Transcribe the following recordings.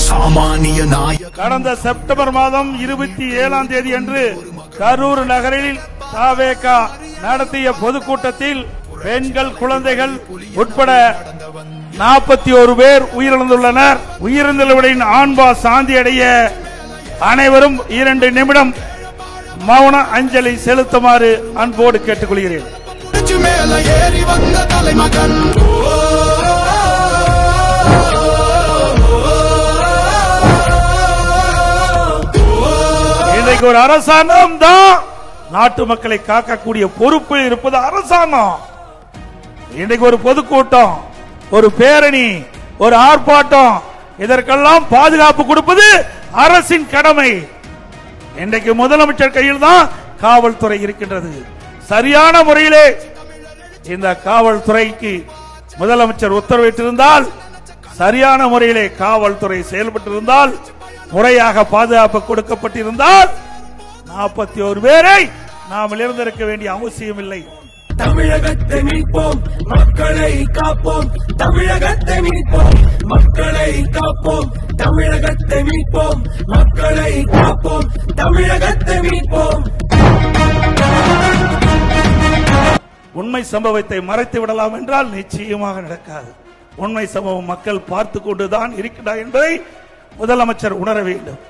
சாமானிய நாயகன். கடந்த செப்டம்பர் மாதம் இருபத்தி ஏழாம் தேதி அன்று கரூர் நகரில் தாவேகா நடத்திய பொதுக்கூட்டத்தில் பெண்கள் குழந்தைகள் உட்பட நாற்பத்தி ஒரு பேர் உயிரிழந்துள்ளனர். உயிரிழந்தவர்களின் ஆண்பா சாந்தி அடைய அனைவரும் இரண்டு நிமிடம் மௌன அஞ்சலி செலுத்துமாறு அன்போடு கேட்டுக்கொள்கிறேன். மேல ஏறி வந்த தலைமகன். இன்னைக்கு ஒரு அரசாங்கம் தான் நாட்டு மக்களை காக்கக்கூடிய பொறுப்பு இருப்பது அரசாங்கம். இன்னைக்கு ஒரு பொதுக்கூட்டம் ஒரு பேரணி ஒரு ஆர்ப்பாட்டம் இதற்கெல்லாம் பாதுகாப்பு கொடுப்பது அரசின் கடமை. இன்றைக்கு முதலமைச்சர் கையில் தான் காவல்துறை இருக்கின்றது. சரியான முறையிலே இந்த காவல்துறைக்கு முதலமைச்சர் உத்தரவிட்டிருந்தால் சரியான முறையிலே காவல்துறை செயல்பட்டிருந்தால் முறையாக பாதுகாப்பு கொடுக்கப்பட்டிருந்தால் நாற்பத்தி ஒரு பேரை நாம் இழந்திருக்க வேண்டிய அவசியம் இல்லை. தமிழகத்தை மீட்போம் மக்களை காப்போம். தமிழகத்தை மீட்போம் மக்களை காப்போம். தமிழகத்தை மீட்போம் மக்களை காப்போம். தமிழகத்தை மீட்போம். உண்மை சம்பவத்தை மறைத்து விடலாம் என்றால் நிச்சயமாக நடக்காது. உண்மை சம்பவம் மக்கள் பார்த்து கொண்டுதான் இருக்கிறார் என்பதை முதலமைச்சர் உணர வேண்டும்.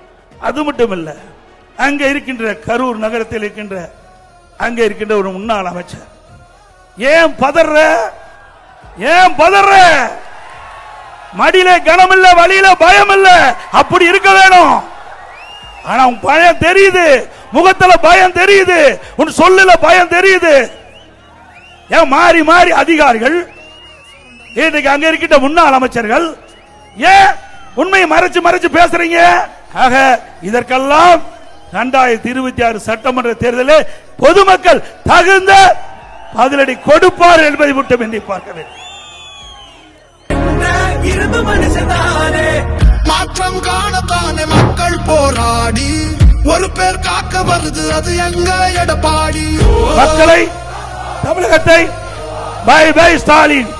அது மட்டுமல்ல அங்க இருக்கின்ற கரூர் நகரத்தில் இருக்கின்ற அங்க இருக்கின்ற ஒரு முன்னாள் அமைச்சர். ஏன் பதற ஏன் பதற மடியில கனம் இல்ல வழியில பயம் இல்ல அப்படி இருக்க வேணும். ஆனா உன் பயம் தெரியுது. முகத்துல பயம் தெரியுது. உன் சொல்லுல பயம் தெரியுது. ஏன் மாறி மாறி அதிகாரிகள் இன்னைக்கு அங்க இருக்கின்ற முன்னாள் அமைச்சர்கள் ஏன் உண்மையை மறைச்சு மறைச்சு பேசுறீங்க? ஆக இதற்கெல்லாம் இரண்டாயிரத்தி இருபத்தி ஆறு சட்டமன்ற தேர்தலில் பொதுமக்கள் தகுந்த பதிலடி கொடுப்பார் என்பதை மட்டும் எண்ணி பார்க்க வேண்டும். மாற்றம் காணத்தானே மக்கள் போராடி. ஒரு பேர் காக்க வருது அது எங்க எடப்பாடி. மக்களை தமிழகத்தை பை பை ஸ்டாலின்.